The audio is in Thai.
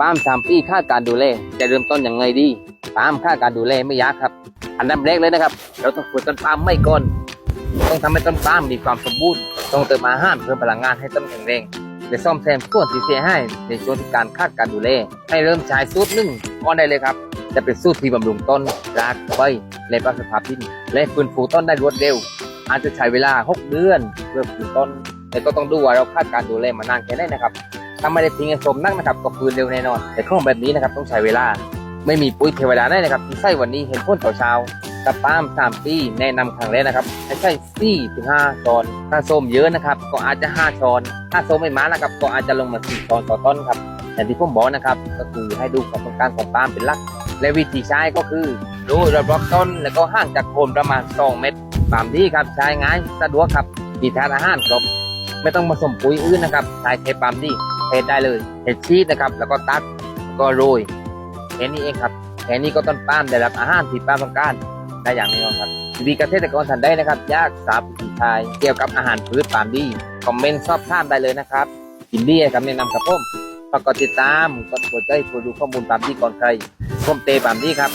ปาล์มสามปีค่าการดูแลจะเริ่มต้นอย่างไงดีปาล์มค่าการดูแลไม่ยากครับ อันดับแรกเลยนะครับ เราต้องฝึกต้นปาล์มไม่ก่อนต้องทำให้ต้นปาล์มมีความสมบูรณ์ต้องเติมอาหารเพิ่มพลังงานให้ต้นแข็งแรงและซ่อมแซมส่วนที่เสียหายในช่วงที่การคาดการดูแลให้เริ่มใช้สูตรหนึ่งก่อนได้เลยครับ จะเป็นสูตรที่บำรุงต้นรากใบและปรับสภาพดินและฟื้นฟูต้นได้รวดเร็ว อาจจะใช้เวลา 6 เดือนเพื่อฟื้นต้นแต่ก็ต้องดูว่าเราคาดการดูแลมานานแค่ไหนนะครับ ถ้าไม่ได้ทิ้งให้สมนักนะครับก็ฟื้นเร็วแน่นอน แต่ข้องแบบนี้นะครับต้องใช้เวลา ไม่มีปุ๋ยเทวดาได้นะครับที่ใส่วันนี้เห็นพ้นต่อเช้ากับปาล์มสามปีแนะนำครั้งแรกนะครับให้ใช้สี่ถึงห้าช้อนถ้าส้มเยอะนะครับ ก็อาจจะห้าช้อนถ้าส้มไม่มานะครับ ก็อาจจะลงมาสี่ช้อนต่อต้นครับอย่างที่ผมบอกนะครับ ก็คือให้ดูความต้องการของปาล์มเป็นหลัก และวิธีใช้ก็คือดูรอบๆต้นแล้วก็ห่างจากโคนประมาณ2เมตรปาล์มดีครับใช้ง่ายสะดวกครับดีทานอาหารครบไม่ต้องผสมปุ๋ยอื่นนะครับใช้เทปาล์มดี เทได้เลยเห็ดชีสนะครับ แล้วก็ตัดแล้วก็โรยแค่นี้เองครับแค่นี้ก็ต้นปามได้รับอาหารที่ปามต้องการได้อย่างแน่นอนครับดีเกษตรกรท่านใดนะครับ ยากทราบวิธีใช้เกี่ยวกับอาหารพืชปามดีคอมเมนต์สอบถามได้เลยนะครับยินดีให้คำแนะนำครับผมฝากกดติดตามกดหัวใจเพื่อดูข้อมูลปามดีก่อนใครผมเตปาล์มดีครับ